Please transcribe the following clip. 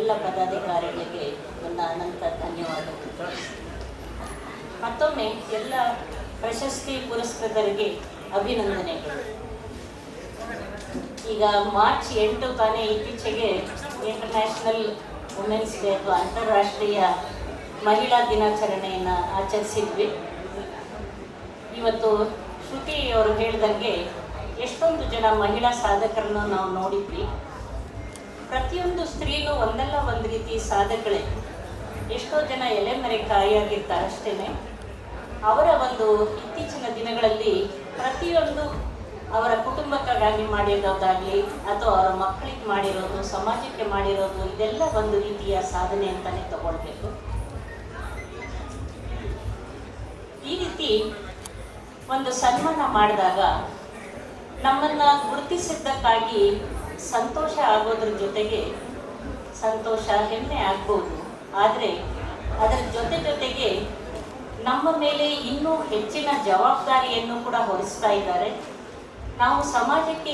ಎಲ್ಲ ಪದಾಧಿಕಾರಿಗಳಿಗೆ ನನ್ನ ಅನಂತ ಧನ್ಯವಾದಗಳು. ಮತ್ತೊಮ್ಮೆ ಎಲ್ಲ ಪ್ರಶಸ್ತಿ ಪುರಸ್ಕೃತರಿಗೆ ಅಭಿನಂದನೆಗಳು ಈಗ ಮಾರ್ಚ್ ಎಂಟು ತಾನೇ ಇತ್ತೀಚೆಗೆ ಇಂಟರ್ನ್ಯಾಷನಲ್ ವುಮೆನ್ಸ್ ಡೇ ಅಥವಾ ಅಂತಾರಾಷ್ಟ್ರೀಯ ಮಹಿಳಾ ದಿನಾಚರಣೆಯನ್ನು ಆಚರಿಸಿದ್ವಿ. ಇವತ್ತು ಶ್ರುತಿ ಅವರು ಹೇಳಿದಂಗೆ ಎಷ್ಟೊಂದು ಜನ ಮಹಿಳಾ ಸಾಧಕರನ್ನು ನಾವು ನೋಡಿದ್ವಿ. ಪ್ರತಿಯೊಂದು ಸ್ತ್ರೀನೂ ಒಂದಲ್ಲ ಒಂದು ರೀತಿ ಸಾಧಕಳೆ. ಎಷ್ಟೋ ಜನ ಎಲೆಮರೆ ಕಾಯಿಯಾಗಿರ್ತಾರೆ ಅಷ್ಟೇನೆ ಅವರ ಒಂದು ಇತ್ತೀಚಿನ ದಿನಗಳಲ್ಲಿ ಪ್ರತಿಯೊಂದು ಅವರ ಕುಟುಂಬಕ್ಕಾಗಿ ಮಾಡಿರೋದಾಗಲಿ ಅಥವಾ ಅವರ ಮಕ್ಕಳಿಗೆ ಮಾಡಿರೋದು, ಸಮಾಜಕ್ಕೆ ಮಾಡಿರೋದು, ಇದೆಲ್ಲ ಒಂದು ರೀತಿಯ ಸಾಧನೆ ಅಂತಲೇ ತಗೊಳ್ಬೇಕು. ಈ ರೀತಿ ಒಂದು ಸನ್ಮಾನ ಮಾಡಿದಾಗ ನಮ್ಮನ್ನು ಗುರುತಿಸಿದ್ದಕ್ಕಾಗಿ ಸಂತೋಷ ಆಗೋದ್ರ ಜೊತೆಗೆ ಸಂತೋಷ ಹೆಮ್ಮೆ ಆಗ್ಬೋದು. ಆದರೆ ಅದರ ಜೊತೆ ಜೊತೆಗೆ ನಮ್ಮ ಮೇಲೆ ಇನ್ನೂ ಹೆಚ್ಚಿನ ಜವಾಬ್ದಾರಿಯನ್ನು ಕೂಡ ಹೊರಿಸ್ತಾ ಇದ್ದಾರೆ. ನಾವು ಸಮಾಜಕ್ಕೆ